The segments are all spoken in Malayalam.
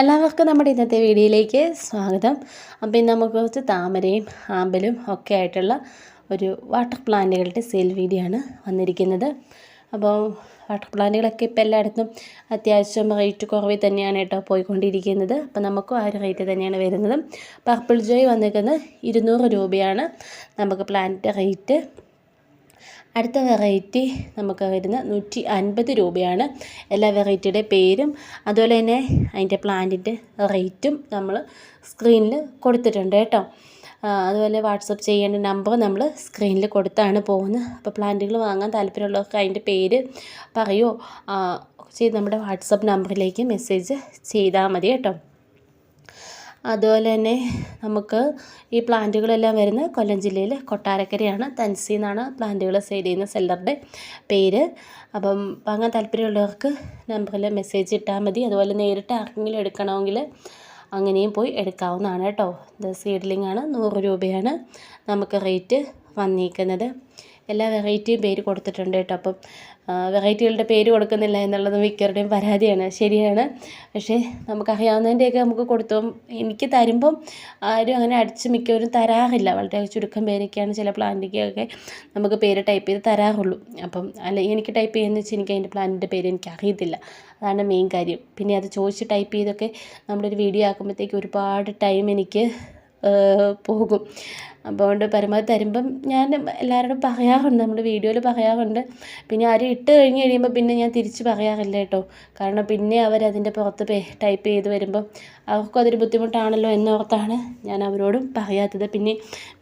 എല്ലാവർക്കും നമ്മുടെ ഇന്നത്തെ വീഡിയോയിലേക്ക് സ്വാഗതം. അപ്പം ഇന്ന് നമുക്ക് കുറച്ച് താമരയും ആമ്പലും ഒക്കെ ആയിട്ടുള്ള ഒരു വാട്ടർ പ്ലാന്റുകളുടെ സെയിൽ വീഡിയോ ആണ് വന്നിരിക്കുന്നത്. അപ്പോൾ വാട്ടർ പ്ലാന്റുകളൊക്കെ ഇപ്പോൾ എല്ലായിടത്തും അത്യാവശ്യം റേറ്റ് കുറവിൽ തന്നെയാണ് കേട്ടോ പോയിക്കൊണ്ടിരിക്കുന്നത്. അപ്പോൾ നമുക്കും ആ ഒരു റേറ്റ് തന്നെയാണ് വരുന്നത്. പർപ്പിൾ ജോയ് വന്നിരിക്കുന്നത് ഇരുന്നൂറ് രൂപയാണ്. നമുക്ക് പ്ലാന്റിന്റെ റേറ്റ് അടുത്ത വെറൈറ്റി നമുക്ക് വരുന്ന നൂറ്റി അൻപത് രൂപയാണ്. എല്ലാ വെറൈറ്റിയുടെ പേരും അതുപോലെ തന്നെ അതിന്റെ പ്ലാന്റിന്റെ റേറ്റും നമ്മൾ സ്ക്രീനിൽ കൊടുത്തിട്ടുണ്ട് കേട്ടോ. അതുപോലെ വാട്സപ്പ് ചെയ്യേണ്ട നമ്പർ നമ്മൾ സ്ക്രീനിൽ കൊടുത്താണ് പോകുന്നത്. അപ്പോൾ പ്ലാന്റുകൾ വാങ്ങാൻ താല്പര്യമുള്ളവർക്ക് അതിന്റെ പേര് പറയുമോ ചെയ്ത് നമ്മുടെ വാട്സപ്പ് നമ്പറിലേക്ക് മെസ്സേജ് ചെയ്താൽ മതി കേട്ടോ. അതുപോലെ തന്നെ നമുക്ക് ഈ പ്ലാന്റുകളെല്ലാം വരുന്നത് കൊല്ലം ജില്ലയിൽ കൊട്ടാരക്കരയാണ്. തൻസി എന്നാണ് പ്ലാന്റുകൾ സെയിൽ ചെയ്യുന്ന സെല്ലറുടെ പേര്. അപ്പം വാങ്ങാൻ താല്പര്യമുള്ളവർക്ക് നമ്പറിൽ മെസ്സേജ് ഇട്ടാൽ മതി. അതുപോലെ നേരിട്ട് ആർക്കെങ്കിലും എടുക്കണമെങ്കിൽ അങ്ങനെയും പോയി എടുക്കാവുന്നതാണ് കേട്ടോ. ഇത് സീഡ്ലിംഗ് ആണ്. നൂറ് രൂപയാണ് നമുക്ക് റേറ്റ് വന്നിരിക്കുന്നത്. എല്ലാ വെറൈറ്റിയും പേര് കൊടുത്തിട്ടുണ്ട് കേട്ടോ. അപ്പം വെറൈറ്റികളുടെ പേര് കൊടുക്കുന്നില്ല എന്നുള്ളത് മിക്കവരുടെയും പരാതിയാണ്. ശരിയാണ്. പക്ഷേ നമുക്കറിയാവുന്നതിന്റെയൊക്കെ നമുക്ക് കൊടുത്തു. എനിക്ക് തരുമ്പം ആരും അങ്ങനെ അടിച്ച് മിക്കവരും തരാറില്ല. വളരെ ചുരുക്കം പേരൊക്കെയാണ് ചില പ്ലാന്റിക്കൊക്കെ നമുക്ക് പേര് ടൈപ്പ് ചെയ്ത് തരാറുള്ളൂ. അപ്പം അല്ല എനിക്ക് ടൈപ്പ് ചെയ്യുന്ന വെച്ചാൽ എനിക്ക് അതിന്റെ പ്ലാന്റിന്റെ പേര് എനിക്ക് അറിയത്തില്ല. അതാണ് മെയിൻ കാര്യം. പിന്നെ അത് ചോദിച്ച് ടൈപ്പ് ചെയ്തൊക്കെ നമ്മളൊരു വീഡിയോ ആക്കുമ്പോഴത്തേക്ക് ഒരുപാട് ടൈം എനിക്ക് പോകും. അപ്പോൾ അതുകൊണ്ട് പരമാവധി തരുമ്പം ഞാൻ എല്ലാവരോടും പറയാറുണ്ട് നമ്മൾ വീഡിയോയിൽ പറയാറുണ്ട്. പിന്നെ ആരും ഇട്ട് കഴിഞ്ഞ് കഴിയുമ്പോൾ പിന്നെ ഞാൻ തിരിച്ച് പറയാറില്ല കേട്ടോ. കാരണം പിന്നെ അവരതിന്റെ പുറത്ത് ടൈപ്പ് ചെയ്ത് വരുമ്പം അവർക്കും അതൊരു ബുദ്ധിമുട്ടാണല്ലോ എന്നോർത്താണ് ഞാൻ അവരോടും പറയാത്തത്. പിന്നെ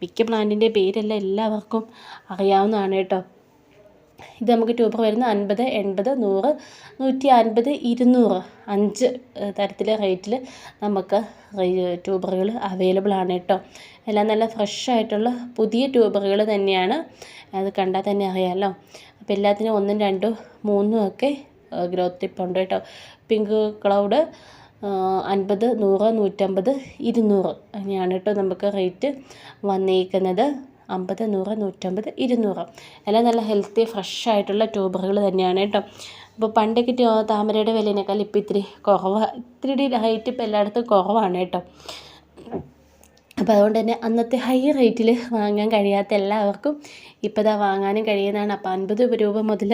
മിക്ക പ്ലാന്റിന്റെ പേരെല്ലാം എല്ലാവർക്കും അറിയാവുന്നതാണ് കേട്ടോ. ഇത് നമുക്ക് ട്യൂബർ വരുന്ന അൻപത് എൺപത് നൂറ് നൂറ്റി അൻപത് ഇരുന്നൂറ്. അഞ്ച് തരത്തിലെ റേറ്റിൽ നമുക്ക് ട്യൂബറുകൾ അവൈലബിൾ ആണ് കേട്ടോ. എല്ലാം നല്ല ഫ്രഷ് ആയിട്ടുള്ള പുതിയ ട്യൂബറുകൾ തന്നെയാണ്. അത് കണ്ടാൽ തന്നെ അറിയാമല്ലോ അപ്പോൾ എല്ലാത്തിനും ഒന്നും രണ്ടും മൂന്നും ഒക്കെ ഗ്രോത്ത് ഉണ്ട് കേട്ടോ. പിങ്ക് ക്ലൗഡ് അൻപത് നൂറ് നൂറ്റമ്പത് ഇരുന്നൂറ്. അങ്ങനെയാണ് കേട്ടോ നമുക്ക് റേറ്റ് വന്നിരിക്കുന്നത് അമ്പത് നൂറ് നൂറ്റമ്പത് ഇരുന്നൂറ്. എല്ലാം നല്ല ഹെൽത്തി ഫ്രഷ് ആയിട്ടുള്ള ട്യൂബറുകൾ തന്നെയാണ് കേട്ടോ. അപ്പോൾ പണ്ടൊക്കെ താമരയുടെ വിലയേക്കാൾ ഇപ്പോൾ ഇത്തിരി കുറവ് ഇത്തിരി റേറ്റ് ഇപ്പോൾ എല്ലായിടത്തും കുറവാണ് കേട്ടോ. അപ്പോൾ അതുകൊണ്ട് തന്നെ അന്നത്തെ ഹൈ റേറ്റിൽ വാങ്ങാൻ കഴിയാത്ത എല്ലാവർക്കും ഇപ്പോൾ ഇതാ വാങ്ങാനും കഴിയുന്നതാണ്. അപ്പോൾ അൻപത് രൂപ മുതൽ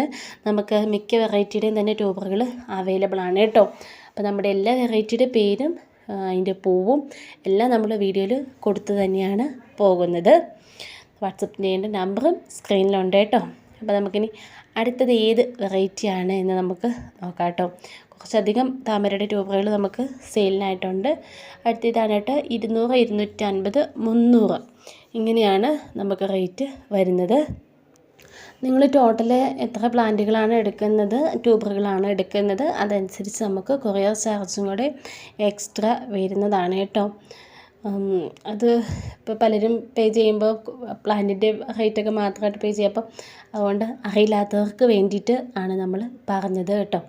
നമുക്ക് മിക്ക വെറൈറ്റിയുടെയും തന്നെ ട്യൂബറുകൾ അവൈലബിൾ ആണ് കേട്ടോ. അപ്പോൾ നമ്മുടെ എല്ലാ വെറൈറ്റിയുടെ പേരും അതിന്റെ പൂവും എല്ലാം നമ്മൾ വീഡിയോയിൽ കൊടുത്തു തന്നെയാണ് പോകുന്നത്. വാട്സപ്പ് ചെയ്യേണ്ട നമ്പറും സ്ക്രീനിലുണ്ട് കേട്ടോ. അപ്പോൾ നമുക്കിനി അടുത്തത് ഏത് വെറൈറ്റിയാണ് എന്ന് നമുക്ക് നോക്കാം കേട്ടോ. കുറച്ചധികം താമരയുടെ ട്യൂബറുകൾ നമുക്ക് സെയിലിനായിട്ടുണ്ട്. അടുത്തതാണ് കേട്ടോ ഇരുന്നൂറ് ഇരുന്നൂറ്റി അൻപത് മുന്നൂറ് ഇങ്ങനെയാണ് നമുക്ക് റേറ്റ് വരുന്നത്. നിങ്ങൾ ടോട്ടൽ എത്ര പ്ലാന്റുകളാണ് എടുക്കുന്നത് ട്യൂബറുകളാണ് എടുക്കുന്നത് അതനുസരിച്ച് നമുക്ക് കൊറിയർ ചാർജും കൂടെ എക്സ്ട്രാ വരുന്നതാണ് കേട്ടോ. അത് ഇപ്പോൾ പലരും പേ ചെയ്യുമ്പോൾ പ്ലാന്റിന്റെ റേറ്റൊക്കെ മാത്രമായിട്ട് പേ ചെയ്യും അപ്പം അതുകൊണ്ട് അറിയില്ലാത്തവർക്ക് വേണ്ടിയിട്ട് ആണ് നമ്മൾ പറഞ്ഞത് കേട്ടോ.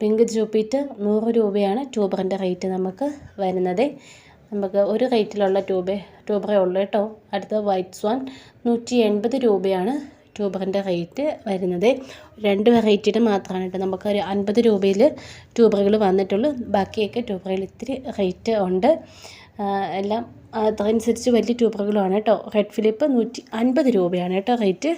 പിങ്ക് ജൂപ്പിറ്റ് നൂറ് രൂപയാണ് ട്യൂബറിന്റെ റേറ്റ് നമുക്ക് വരുന്നത്. നമുക്ക് ഒരു റേറ്റിലുള്ള ട്യൂബേ ട്യൂബറേ ഉള്ളൂ കേട്ടോ. അടുത്ത വൈറ്റ് സ്വാൻ നൂറ്റി എൺപത് രൂപയാണ് ട്യൂബറിന്റെ റേറ്റ് വരുന്നത് രണ്ട് വെറൈറ്റിയുടെ മാത്രമാണ് കേട്ടോ. നമുക്കൊരു അൻപത് രൂപയിൽ ട്യൂബറുകൾ വന്നിട്ടുള്ളൂ. ബാക്കിയൊക്കെ ട്യൂബറുകൾ ഇത്തിരി റേറ്റ് ഉണ്ട്. എല്ലാം അതനുസരിച്ച് വലിയ ട്യൂബറുകളുമാണ് കേട്ടോ. റെഡ് ഫിലിപ്പ് നൂറ്റി അൻപത് രൂപയാണ് കേട്ടോ റേറ്റ്.